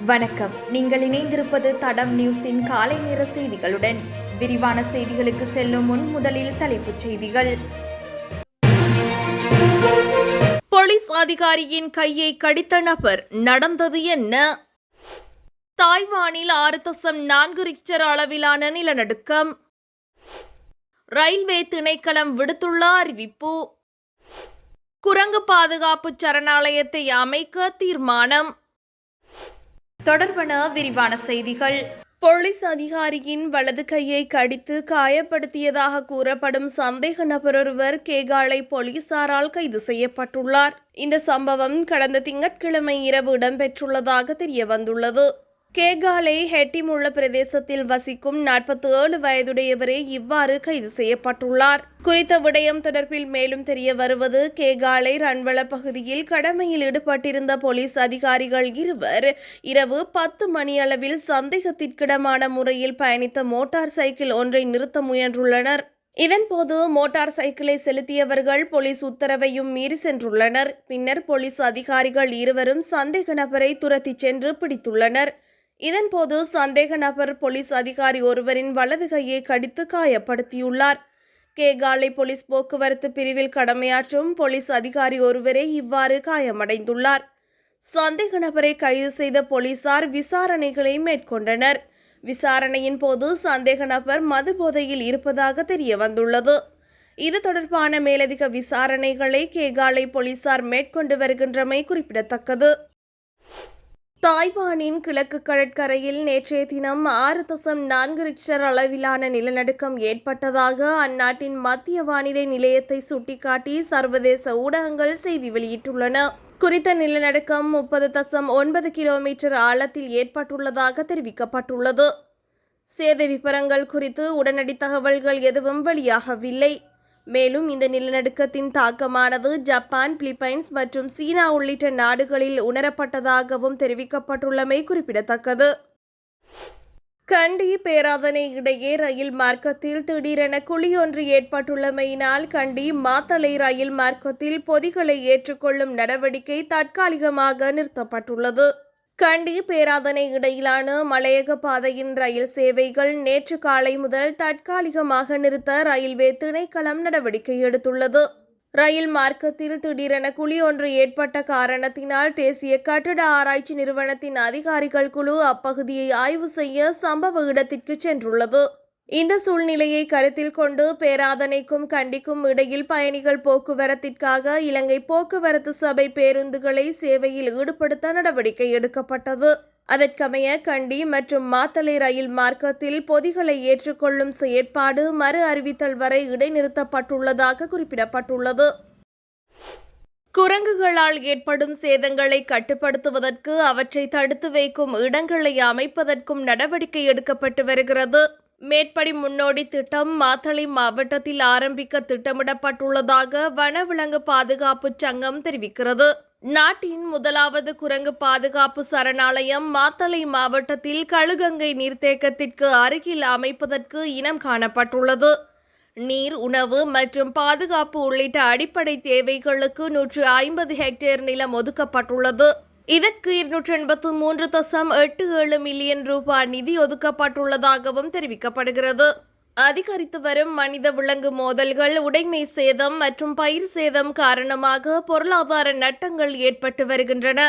வணக்கம். நீங்கள் இணைந்திருப்பது தடம் நியூஸின் காலை நேர செய்திகளுடன். விரிவான செய்திகளுக்கு செல்லும் முன் முதலில் தலைப்புச் செய்திகள். போலீஸ் அதிகாரியின் கையை கடித்த நபர் நடந்தது என்ன? தாய்வானில் ஆறு தசம் நான்கு ரிக்டர் அளவிலான நிலநடுக்கம். ரயில்வே திணைக்களம் விடுத்துள்ள அறிவிப்பு. குரங்கு பாதுகாப்பு சரணாலயத்தை அமைக்க தீர்மானம். தொடர்பான விரிவான செய்திகள். போலீஸ் அதிகாரியின் வலது கையை கடித்து காயப்படுத்தியதாக கூறப்படும் சந்தேக நபர் ஒருவர் கேகாலை போலீசாரால் கைது செய்யப்பட்டுள்ளார். இந்த சம்பவம் கடந்த திங்கட்கிழமை இரவு இடம்பெற்றுள்ளதாக தெரிய வந்துள்ளது கேகாலை ஹெட்டிமுள்ள பிரதேசத்தில் வசிக்கும் நாற்பத்தி ஏழு வயதுடையவரே இவ்வாறு கைது செய்யப்பட்டுள்ளார். குறித்த விடயம் தொடர்பில் மேலும் தெரிய வருவது கேகாலை ரன்வள பகுதியில் கடமையில் ஈடுபட்டிருந்த போலீஸ் அதிகாரிகள் இருவர் இரவு பத்து மணியளவில் சந்தேகத்திற்கிடமான முறையில் பயணித்த மோட்டார் சைக்கிள் ஒன்றை நிறுத்த முயன்றுள்ளனர். இதன்போது மோட்டார் சைக்கிளை செலுத்தியவர்கள் போலீஸ் உத்தரவையும் மீறி சென்றுள்ளனர். பின்னர் போலீஸ் அதிகாரிகள் இருவரும் சந்தேக நபரை துரத்திச் சென்று பிடித்துள்ளனர். இதன்போது சந்தேக நபர் போலீஸ் அதிகாரி ஒருவரின் வலது கையை கடித்து காயப்படுத்தியுள்ளார். கேகாலை போலீஸ் போக்குவரத்து பிரிவில் கடமையாற்றும் போலீஸ் அதிகாரி ஒருவரே இவ்வாறு காயமடைந்துள்ளார். சந்தேக நபரை கைது செய்த போலீசார் விசாரணைகளை மேற்கொண்டனர். விசாரணையின் போது சந்தேக நபர் மது போதையில் இருப்பதாக தெரிய வந்துள்ளது இது தொடர்பான மேலதிக விசாரணைகளை கேகாலை போலீசார் மேற்கொண்டு வருகின்றமை குறிப்பிடத்தக்கது. தாய்வானின் கிழக்கு கடற்கரையில் நேற்றைய தினம் ஆறு தசம் நான்கு ரிக்டர் அளவிலான நிலநடுக்கம் ஏற்பட்டதாக அந்நாட்டின் மத்திய வானிலை நிலையத்தை சுட்டிக்காட்டி சர்வதேச ஊடகங்கள் செய்தி வெளியிட்டுள்ளன. குறித்த நிலநடுக்கம் முப்பது தசம் ஒன்பது கிலோமீட்டர் ஆழத்தில் ஏற்பட்டுள்ளதாக தெரிவிக்கப்பட்டுள்ளது. சேத விவரங்கள் குறித்து உடனடி தகவல்கள் எதுவும் வெளியாகவில்லை. மேலும் இந்த நிலநடுக்கத்தின் தாக்கமானது ஜப்பான் பிலிப்பைன்ஸ் மற்றும் சீனா உள்ளிட்ட நாடுகளில் உணரப்பட்டதாகவும் தெரிவிக்கப்பட்டுள்ளமை குறிப்பிடத்தக்கது. கண்டி பேராதனை இடையே ரயில் மார்க்கத்தில் திடீரென குழியொன்று ஏற்பட்டுள்ளமையினால் கண்டி மாத்தளை ரயில் மார்க்கத்தில் பொதிகளை ஏற்றுக்கொள்ளும் நடவடிக்கை தற்காலிகமாக நிறுத்தப்பட்டுள்ளது. கண்டி பேராதனை இடையிலான மலையக பாதையின் ரயில் சேவைகள் நேற்று காலை முதல் தற்காலிகமாக நிறுத்த ரயில்வே திணைக்களம் நடவடிக்கை எடுத்துள்ளது. ரயில் மார்க்கத்தில் திடீரென குழி ஒன்று ஏற்பட்ட காரணத்தினால் தேசிய கட்டட ஆராய்ச்சி நிறுவனத்தின் அதிகாரிகள் குழு அப்பகுதியை ஆய்வு செய்ய சம்பவ இடத்திற்கு சென்றுள்ளது. இந்த சூழ்நிலையை கருத்தில் கொண்டு பேராதனைக்கும் கண்டிக்கும் இடையில் பயணிகள் போக்குவரத்திற்காக இலங்கை போக்குவரத்து சபை பேருந்துகளை சேவையில் ஈடுபடுத்த நடவடிக்கை எடுக்கப்பட்டது. அதற்கமைய கண்டி மற்றும் மாத்தளை ரயில் மார்க்கத்தில் பொதிகளை ஏற்றுக்கொள்ளும் செயற்பாடு மறு அறிவித்தல் வரை இடைநிறுத்தப்பட்டுள்ளதாக குறிப்பிடப்பட்டுள்ளது. குரங்குகளால் ஏற்படும் சேதங்களை கட்டுப்படுத்துவதற்கு அவற்றை தடுத்து வைக்கும் இடங்களை அமைப்பதற்கும் நடவடிக்கை எடுக்கப்பட்டு வருகிறது. மேற்படி முன்னோடி திட்டம் மாத்தளை மாவட்டத்தில் ஆரம்பிக்க திட்டமிடப்பட்டுள்ளதாக வனவிலங்கு பாதுகாப்பு சங்கம் தெரிவிக்கிறது. நாட்டின் முதலாவது குரங்கு பாதுகாப்பு சரணாலயம் மாத்தளை மாவட்டத்தில் கழுகங்கை நீர்த்தேக்கத்திற்கு அருகில் அமைப்பதற்கு இனம் காணப்பட்டுள்ளது. நீர் உணவு மற்றும் பாதுகாப்பு உள்ளிட்ட அடிப்படை தேவைகளுக்கு நூற்று ஐம்பது ஹெக்டேர் நிலம் ஒதுக்கப்பட்டுள்ளது. இதற்கு இருநூற்றி எண்பத்து மூன்று தசம் எட்டு ஏழு மில்லியன் ரூபாய் நிதி ஒதுக்கப்பட்டுள்ளதாகவும் தெரிவிக்கப்படுகிறது. அதிகரித்து வரும் மனித விலங்கு மோதல்கள் உடைமை சேதம் மற்றும் பயிர் சேதம் காரணமாக பொருளாதார நட்டங்கள் ஏற்பட்டு வருகின்றன.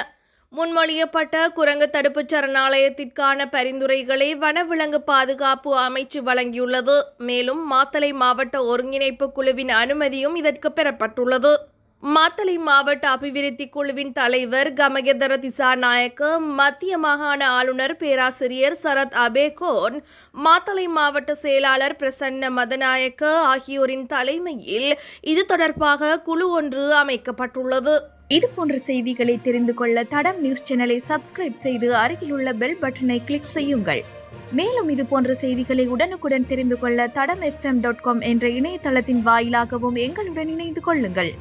முன்மொழியப்பட்ட குரங்கு தடுப்பு சரணாலயத்திற்கான பரிந்துரைகளை வனவிலங்கு பாதுகாப்பு அமைச்சு வழங்கியுள்ளது. மேலும் மாத்தளை மாவட்ட ஒருங்கிணைப்பு குழுவின் அனுமதியும் இதற்கு பெறப்பட்டுள்ளது. மாத்தளை மாவட்ட அபிவிருத்தி குழுவின் தலைவர் கமகதர திசாநாயக்க மத்திய மாகாண ஆளுநர் பேராசிரியர் சரத் அபேகோன் மாத்தளை மாவட்ட செயலாளர் பிரசன்ன மதநாயக்க ஆகியோரின் தலைமையில் இது தொடர்பாக குழு ஒன்று அமைக்கப்பட்டுள்ளது. இது போன்ற செய்திகளை தெரிந்து கொள்ள தடம் நியூஸ் சேனலை சப்ஸ்கிரைப் செய்து அருகிலுள்ள பெல் பட்டனை கிளிக் செய்யுங்கள். மேலும் இது போன்ற செய்திகளை உடனுக்குடன் தெரிந்து கொள்ள தடம் எஃப்எம் டாட் காம் என்ற இணையதளத்தின் வாயிலாகவும் எங்களுடன் இணைந்து கொள்ளுங்கள்.